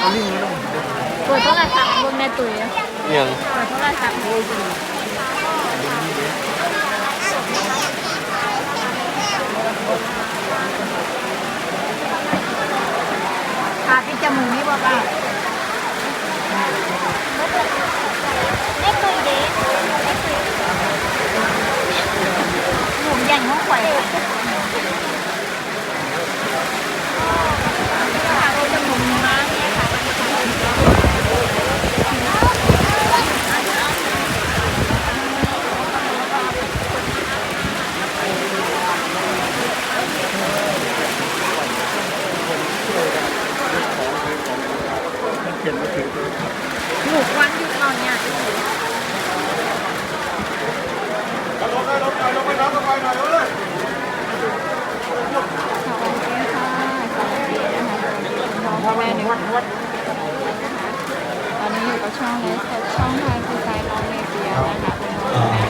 เปิดโทรศัพท์บนแม่ตุ๋ยอะยังเปิดโทรศัพท์ขาปิดจมูกนี่บอกว่าแม่ตุ๋ยเด้แม่ตุ๋ยหนุ่มใหญ่ห้องข่อยค่ะขาปิดจมูกมากเนี่ยค่ะ หมูกวันอยู่ตอนเนี้ยพ่อแม่หนึ่งตอนนี้อยู่กับช่องเลสช่องทางคือไซน์น้องเมเดียนะคะคุณพ่อนะ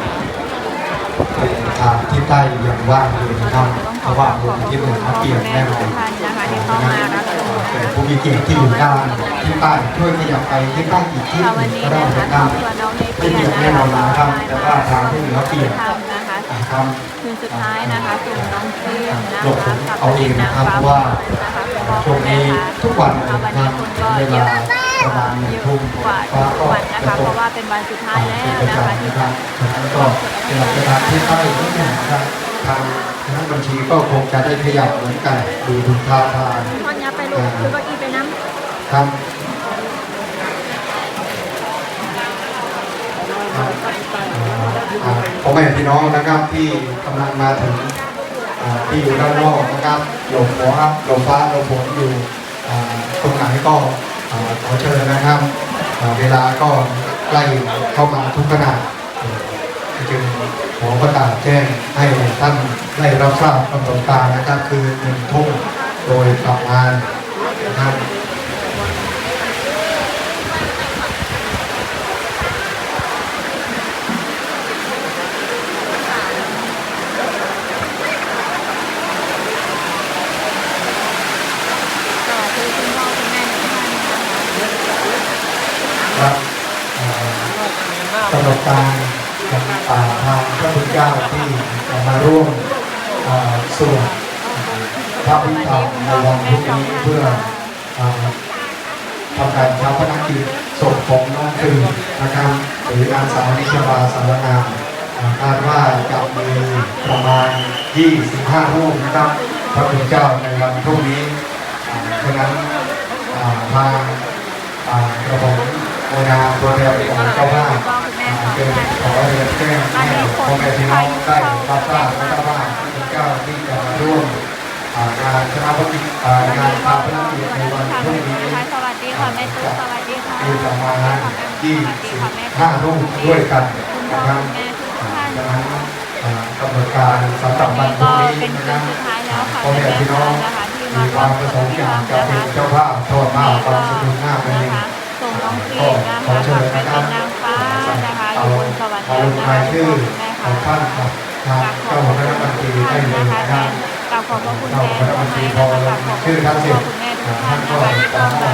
คะ ทางที่ใต้ยังว่างอยู่นะครับเพต้องขอราะว่าขอบผมคุณที่หนึ่งพ่มาอเกี่ยวแม่แน่นทุอนกท่านนะคะที่เข้ามารับชมเป็นผู้มีเกียรติที่อยู่ด้านที่ใต้ช่วยขยับไปที่ใต้อีกที่หค่ะนึ่วันงนี้ก็ได้นะคะนะคครรัอบบครัวน้องเมไม่เดียเกี่ยวนะแน่นอนคะนะครับแต่ว่าทางที่เหนือเปลี่ยนทำนะคะนะครับคืนสุดท้ายนะคะกลุ่มน้องฟิล์มนะหลบคะผมกับเอาเองนะครับเพราะว่านะคะคุณพ่อช่วงนี้ทุกวันเลยวันนะนี้คคนรับก็เวเยลาอะประมาณหนึ่งเยอะทุ่มกว่าฟ้าทุก็กวั นนะจะคะตเพกราะว่าเป็นวันสุดท้ายแล้วเป็นนะประคะจำที่นะครับฉะนั้นก็เป็นหลักฐานที่ใต้นิดหนึ่งนะครับทางคณะบัญชีก็คงจะได้ขยับเหมือนกันดูทุกท่าทางพ่อเนี้ยไปลูกคือเก็อีไปน้ครับอ่าพ่อแม่พี่น้องนะครับที่กำลังมาถึงอ่าที่อยู่ด้านนอกนะครับหลบหัวหลบฟ้าหลบฝนอยู่อ่าตรงไหนก็อ่าขอเชิญนะครับอ่า เวลาก็ใกล้เข้ามาทุกขณะจึงขอประกาศแจ้งให้ท่านได้รับทราบกำหนดการนะครับ คือหนึ่งทุ่มโดยประมาณนะครับำต่อคือคุณพ่อคุณแม่ทุกท่านนะคะ ค รับกำหนดการของป่าทางพระพุทธเจ้าที่มาร่วมเอ่อสวดพระพิธรรมในวันพรุ่งนี้เพื่อทำการชาพนักกิจศพของน้องคือนะครับหรือนางสาวนิชบาสารงามคาดว่าจะมีประมาณ 25 รูปนะครับพระพุทธเจ้าในวันพรุ่งนี้อ่าฉะนั้นทางอ่ากระผม โอนาตัวแทนของเจ้าภาพอ่าเป็นขอเรียนแจ้งให้พ่อแม่พี่น้องได้รับทราบและเจ้าภาพที่เจ้าที่จะมาร่วมงานชนะพกิจงานชาพนักกิจในวันพรุ่งนี้สวัสดีค่ะแม่ตุ๊กสวัสดีค่ะมีประมาณ25รูปด้วยกันนะครับอ่าฉะนั้นกำหนดการสำหรับวันพรุ่งนี้นะครับพ่อแม่พี่น้องมีความประสงค์อยากจะเป็นเจ้าภาพทอดมาความสนุกหน้าเป็น ส่งน้องฟิล์มนะคะกลับไปเป็นนางฟ้านะคะอยู่บนสวรรค์เอาแล้วนะรายคะชื่อแม่ขค่ะองท่านกับทางเจ้าของคณะบัญชีได้เลยนะครับกราบขอบพระคุณเจ้าแม่ของคณะทุกบัญท่าชีนพอนะคะลขอบงคุณชื่อท่านเสร็จพ่อคุณแม่ทุกท่านท่านก็นะคะสที่อเข้างมา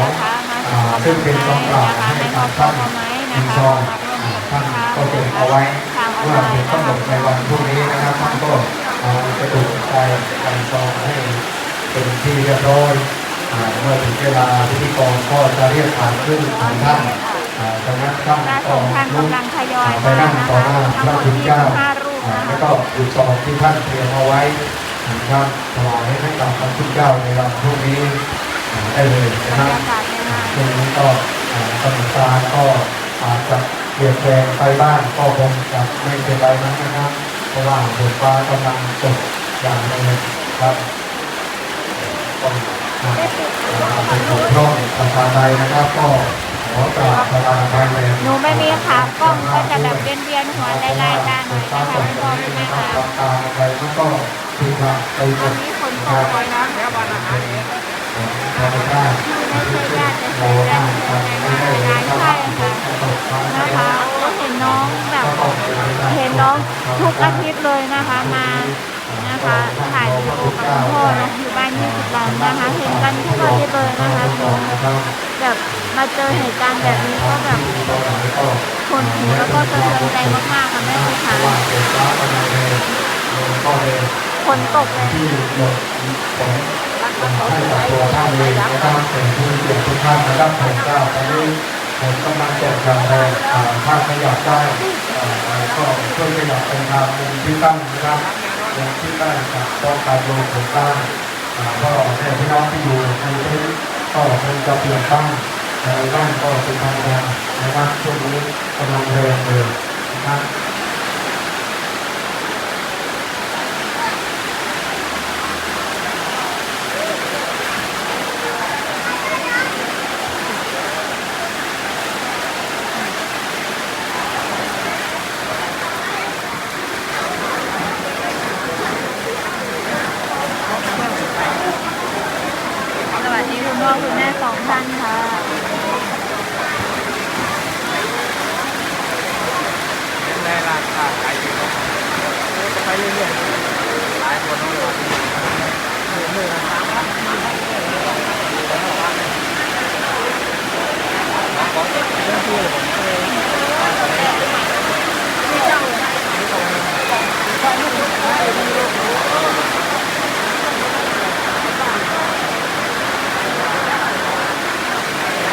นะคะขาวซึ่งเป็นซองเปล่าให้กับท่านหนึ่งซองท่านก็เก็บเอาไว้เมื่อถึงกำหนดในวันพรุ่งนี้นะครับท่านก็เอากระดูกใจใส่ซองให้เป็นที่เรียบร้อยอ่า เมื่อถึงเวลาพิธีกรก็จะเรียกผ่านขึ้นของท่านอ่าจากนั้นท่านพระสก็งฆ์ท่านลุกกำลังทยอยไปมานั่งนะต่อคะหน้าพทั้งระหมดคุณเจ้า25รูปอ่านะแล้วคะก็บุตรสอบที่ท่านเตรียมเอาไว้นะครับถวายให้กับพระคุณเจ้าในวันพรุ่งนี้อ่าได้เลยนะบรครรับยากาศในงานช่วงนี้ก็อ่ากำหนดการก็อาจจะเปลี่ยนแปลงไปบ้างก็คงจะไม่เป็นไรนักนะครับ เพราะว่าฝนฟ้ากำลังตกอย่างแรงครับ ต้องอ่าเป็นบกพร่องประการใดนะครับก็ขอกราบประทานอภัยเลยหนูไม่มีขากล้องก็จะแบบเวียนเวียนๆหัวไล่ๆตาหน่อยนะคะคุณพ่อคุณแม่ค่ะตามอะไรมันก็คือว่าไปหมตอนดนี้ฝนตครักบเลยนะธรรมชาติไม่ใช่ญาติจะเราใช่ญาห้าติมจะกันใช่ไม่ญาได้ติเลยใช่ถ้าค่ะฝนตกฟ้านะคะก็เห็นน้องแบบเห็นน้องทุกอาทิตย์เลยนะคะมา นะคะถ่ายวิดีโอกับคุณพ่อเนาะอยู่บ้าน20หลังนะคะเห็นกันทุกวันเลยนะคะแบบมาเจอเหตุการณ์แบบนี้ก็แบบคนหูแล้วก็สะเทือนใจมากๆค่ะแม่คุณค่ะว่าเกิดฟ้ากำลังเลยก็เลยฝนตกเลยที่หลบฝนให้กับตัวท่านเองนะครับเป็นผู้เกี่ยวทุกท่านนะครับผมก็ตอนนี้ผมกำลังแจะทำแรงถ้าขยับได้อ่าก็ช่วยขยับเป็นทางมุมที่ตั้งนะครับ มุมที่ตั้งกับต้องการลงผมตั้งอ่าก็แม่พี่น้องที่อยู่ในเต็นก็คงจะเปลี่ยนตั้งในบ้านก็เป็นทางการนะครับช่วงนี้กำลังแรงเลยนะครับ สวัสดีคุณพ่อคุณแม่สองท่านค่ะ ในร้านค้าขายอยู่เนาะ ไปเรื่อยๆหลายคนต้องรอที่นี่มือมือละสามพันของเรื่องที่ผมเคย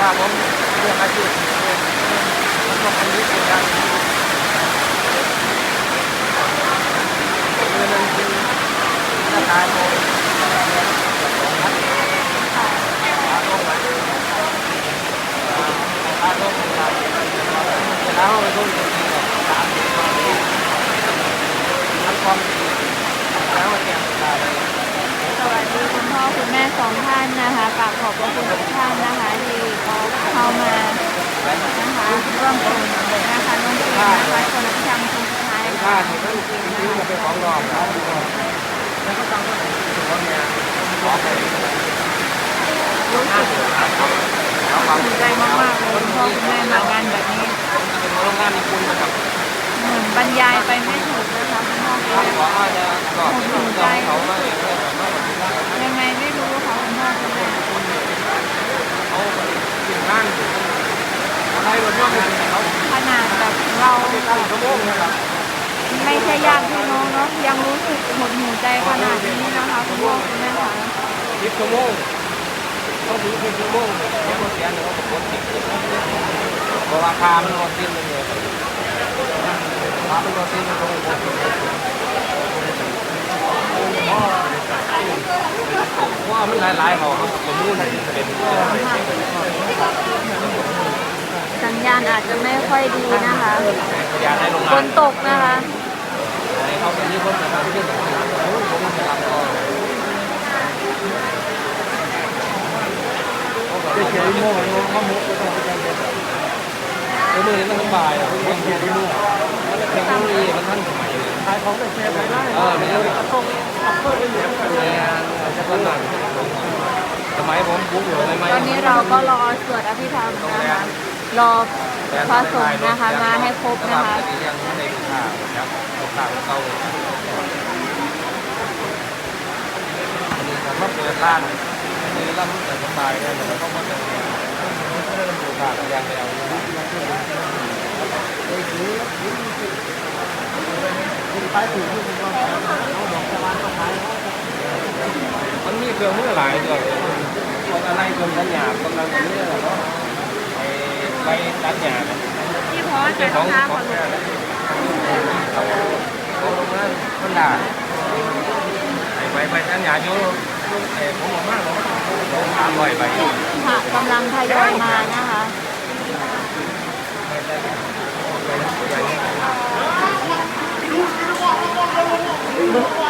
ว่าผมเรื่องอาชีพมันต้องอายุเป็นกา คุณพ่อคุณแม่สองท่านนะคะกราบขอบพระคุณทุกท่านนะคะที่เข้ามานะคะร่วมสนุนนะคะน้องเจนนะคะชนชังคนสุดท้ายถ้าค่ะเห็นว่าจ ริงๆมันเป็นของรอบแล้วแล้วก็ต้องถือว่าเนี่ยขอไปรู้สึกเอาความภูมิใจมากๆเลยคุณพ่อคุณแม่มางานแบบนี้เป็นโรงงานมีคุณนะครับเหมือนบรรยายไปไม่ถูกนะคะคุณพ่อคุณเขาแม่บอกว่าจะกอดเขามาเองเลยไม่ปฏิบัติยังไงไม่รู้ค่ะคุณพ่อคุณแม่เขาถึงบ้านอะไรบนร่วมงานเขาขนาดแบบเรา ไม่ใช่ญาติพี่น้องเนาะยังรู้สึกหดหูใจขนาดนี้นะคะคุณพ่อคุณแม่ค่ะสิบชั่วโมงเขาถึงสิบชั่วโมงเนี่ยเขาเสียหนึ่งเขาบอกว่าสิบเพราะว่าคามันรถดิ้นเลยคามันรถดิ้นมันต้องรถดิ้นว่ามันหลายๆเขาเขาสมมูลเป็นสัญญาณอาจจะไม่ค่อยดีนะคะพยาน ในโรงฝงานนตกนะคะในเขาเป็นที่คนนะครับที่เป็นผมจะรับก็จะเขียนโม่โม่ข้อมุกก็ต้องไปแจ้งเตือนคือมือนี้มันสบายอะเขียนที่โม่เทคโนโลยีมันทันสมัยเลยขายของแต่แชร์ไปได้เออไม่ใช่ส่งอัพเพิ่มไปเหลือกันแม่จะก็นั่นสมัยผมบุ๊กอยู่ในไมตอนนี้เราก็รอสวดอภิธรรมนะคะรอพระสงฆ์นะคะมาให้ครบนะคะ ยังไม่ได้ข่าวครับข่าวเก่าอันนี้ผมมาเปิดร้านอันนี้ร้านมันจะสบายเลยแต่ต้องมาเจอเรื่องดูข่าวอย่างเดียวคุณไปถูกที่คุณว่าเขาบอกจะร้านเขาขายมันมีเครื่องมือหลายตัวเลยคนอะไรคนตัดหยาบกำลังคนนี้และเนาะไอ้ใบตัดหยาบที่พอจะต้องงท้าขขอองแกำลังทยอยมานะคะอืม